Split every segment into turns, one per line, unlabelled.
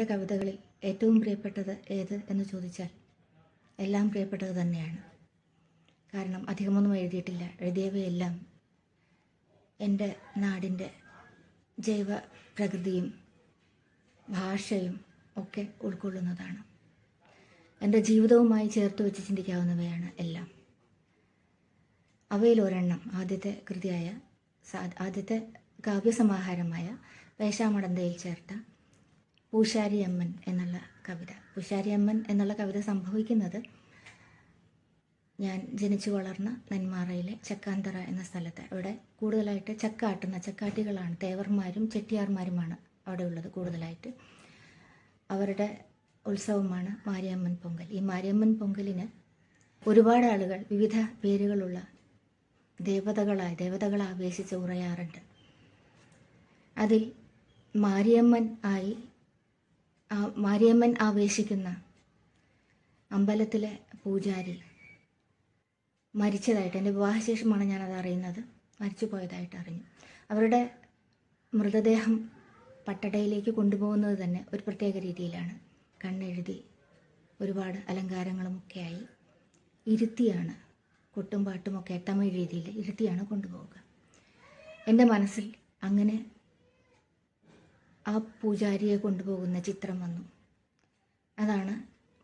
എന്റെ കവിതകളിൽ ഏറ്റവും പ്രിയപ്പെട്ടത് ഏത് എന്ന് ചോദിച്ചാൽ എല്ലാം പ്രിയപ്പെട്ടത് തന്നെയാണ്. കാരണം അധികമൊന്നും എഴുതിയിട്ടില്ല. എഴുതിയവയെല്ലാം എന്റെ നാടിന്റെ ജൈവ പ്രകൃതിയും ഭാഷയും ഒക്കെ ഉൾക്കൊള്ളുന്നതാണ്. എന്റെ ജീവിതവുമായി ചേർത്ത് വെച്ച് ചിന്തിക്കാവുന്നവയാണ് എല്ലാം. അവയിൽ ഒരെണ്ണം ആദ്യത്തെ കൃതിയായ ആദ്യത്തെ കാവ്യസമാഹാരമായ വേഷാമടന്തയിൽ ചേർത്ത പൂശാരി അമ്മൻ എന്നുള്ള കവിത. പൂശാരി അമ്മൻ എന്നുള്ള കവിത സംഭവിക്കുന്നത് ഞാൻ ജനിച്ചു വളർന്ന നെന്മാറയിലെ ചക്കാന്തറ എന്ന സ്ഥലത്ത്. അവിടെ കൂടുതലായിട്ട് ചക്കാട്ടുന്ന ചക്കാട്ടികളാണ്. തേവർമാരും ചെട്ടിയാർമാരുമാണ് അവിടെ ഉള്ളത് കൂടുതലായിട്ട്. അവരുടെ ഉത്സവമാണ് മാരിയമ്മൻ പൊങ്കൽ. ഈ മാരിയമ്മൻ പൊങ്കലിന് ഒരുപാട് ആളുകൾ വിവിധ പേരുകളുള്ള ദേവതകളായി ദേവതകളെ ആവേശിച്ച് ഉറയാറുണ്ട്. അതിൽ മാരിയമ്മൻ ആയി മാരിയമ്മൻ ആവേശിക്കുന്ന അമ്പലത്തിലെ പൂജാരി മരിച്ചതായിട്ട് എന്റെ വിവാഹശേഷമാണ് ഞാനത് അറിയുന്നത്. മരിച്ചു പോയതായിട്ട് അറിഞ്ഞു. അവരുടെ മൃതദേഹം പട്ടടയിലേക്ക് കൊണ്ടുപോകുന്നത് തന്നെ ഒരു പ്രത്യേക രീതിയിലാണ്. കണ്ണെഴുതി ഒരുപാട് അലങ്കാരങ്ങളുമൊക്കെയായി ഇരുത്തിയാണ് കൊട്ടും പാട്ടുമൊക്കെ തമിഴ് രീതിയിൽ ഇരുത്തിയാണ് കൊണ്ടുപോവുക. എന്റെ മനസ്സിൽ അങ്ങനെ ആ പൂജാരിയെ കൊണ്ടുപോകുന്ന ചിത്രം വന്നു. അതാണ്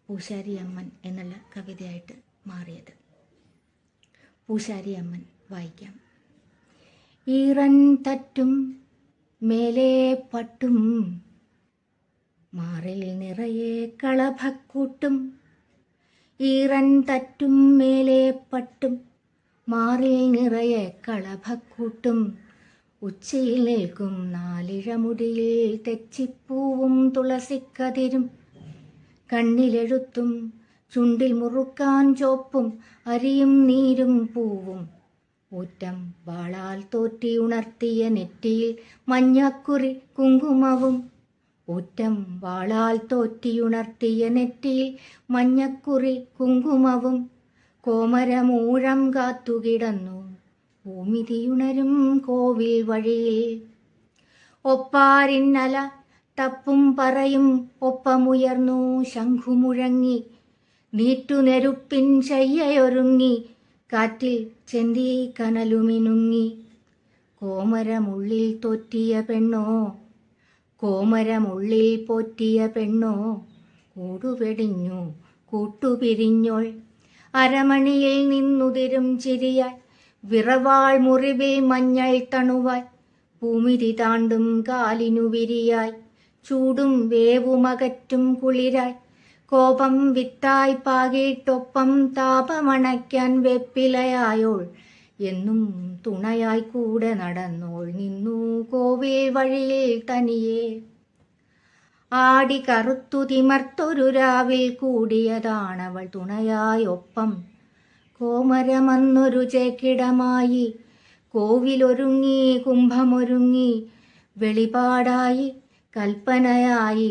പൂശാരി അമ്മൻ എന്നുള്ള കവിതയായിട്ട് മാറിയത്. പൂശാരി അമ്മൻ വായിക്കാം. ഈറൻ തറ്റും മേലേ പട്ടും മാറിൽ നിറയെ കളഭക്കൂട്ടും ഈറൻ തറ്റും മേലേ പട്ടും മാറിൽ നിറയെ കളഭക്കൂട്ടും ഉച്ചയിൽ നിൽക്കും നാലിഴമുടിയിൽ തെച്ചിപ്പൂവും തുളസിക്കതിരും. കണ്ണിലെഴുത്തും ചുണ്ടിൽ മുറുക്കാൻ ചോപ്പും അരിയും നീരും പൂവും. ഊറ്റം വാളാൽ തോറ്റി ഉണർത്തിയ നെറ്റിയിൽ മഞ്ഞക്കുറി കുങ്കുമവും. ഊറ്റം വാളാൽ തോറ്റിയുണർത്തിയ നെറ്റിയിൽ മഞ്ഞക്കുറി കുങ്കുമവും. കോമരമൂഴം കാത്തുകിടന്നു ഭൂമിതിയുണരും കോവിൽ വഴിയിൽ. ഒപ്പാരിന്നല തപ്പും പറയും ഒപ്പമുയർന്നു ശംഖുമുഴങ്ങി. നീറ്റുനെരുപ്പിൻ ശയ്യയൊരുങ്ങി. കാറ്റിൽ ചെന്തി കനലുമിനുങ്ങി. കോമരമുള്ളിൽ തോറ്റിയ പെണ്ണോ? കോമരമുള്ളിൽ പോറ്റിയ പെണ്ണോ? കൂടുവെടിഞ്ഞു കൂട്ടുപിരിഞ്ഞോൾ. അരമണിയിൽ നിന്നുതിരും ചിരിയായി വിറവാൾ മുറിവിൽ മഞ്ഞൾ തണുവായി. ഭൂമിതി താണ്ടും കാലിനു വിരിയായി. ചൂടും വേവുമകറ്റും കുളിരായി. കോപം വിത്തായി പാകിയിട്ടൊപ്പം താപമണയ്ക്കാൻ വെപ്പിലയായോൾ. എന്നും തുണയായി കൂടെ നടന്നോൾ നിന്നു കോവിൽ വഴിയിൽ തനിയെ. ആടി കറുത്തു തിമർത്തൊരു രാവിൽ കൂടിയതാണവൾ തുണയായി ഒപ്പം കോമരമന്നൊരു ചേക്കിടമായി. കോവിലൊരുങ്ങി കുംഭമൊരുങ്ങി. വെളിപാടായി കൽപ്പനയായി.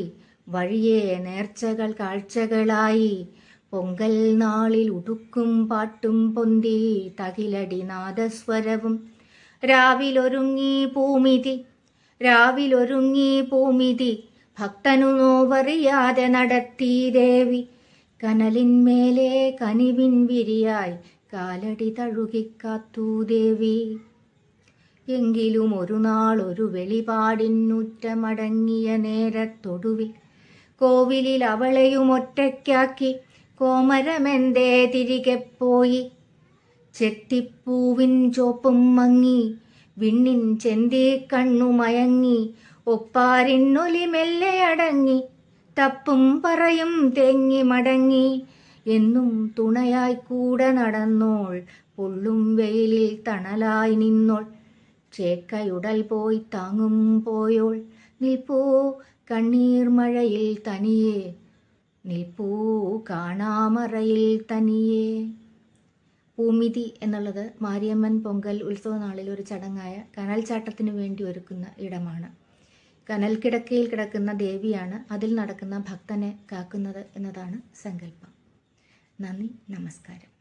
വഴിയെ നേർച്ചകൾ കാഴ്ചകളായി. പൊങ്കൽ നാളിൽ ഉടുക്കും പാട്ടും പൊന്തി തകിലടി നാദസ്വരവും. രാവിലൊരുങ്ങി പൂമിതി രാവിലൊരുങ്ങി പൂമിതി. ഭക്തനു നോവറിയാതെ നടത്തി ദേവി. കനലിന്മേലെ കനിവിൻ വിരിയായി കാലടി തഴുകിക്കാത്തു ദേവി. എങ്കിലും ഒരു നാൾ ഒരു വെളിപാടിനുറ്റമടങ്ങിയ നേരത്തൊടുവിൽ കോവിലിൽ അവളെയും ഒറ്റയ്ക്കാക്കി കോമരമെന്തേ തിരികെ പോയി. ചെത്തിപ്പൂവിൻ ചോപ്പും മങ്ങി വിണ്ണിൻ ചെന്തി കണ്ണു മയങ്ങി ഒപ്പാരിന്നൊലി മെല്ലെ അടങ്ങി തപ്പും പറയും തേങ്ങി മടങ്ങി. എന്നും തുണയായി കൂടെ നടന്നോൾ. പൊള്ളും വെയിലിൽ തണലായി നിന്നോൾ. ചേക്കയുടൽ പോയി താങ്ങും പോയോൾ. നിൽപ്പൂ കണ്ണീർ മഴയിൽ തനിയെ. നിൽപ്പൂ കാണാമറയിൽ തനിയെ. പൂമിതി എന്നുള്ളത് മാരിയമ്മൻ പൊങ്കൽ ഉത്സവ നാളിൽ ഒരു ചടങ്ങായ കനൽച്ചാട്ടത്തിന് വേണ്ടി ഒരുക്കുന്ന ഇടമാണ്. കനൽ കിടക്കയിൽ കിടക്കുന്ന ദേവിയാണ് അതിൽ നടക്കുന്ന ഭക്തനെ കാക്കുന്നത് എന്നതാണ് സങ്കല്പം. നന്ദി നമസ്കാരം.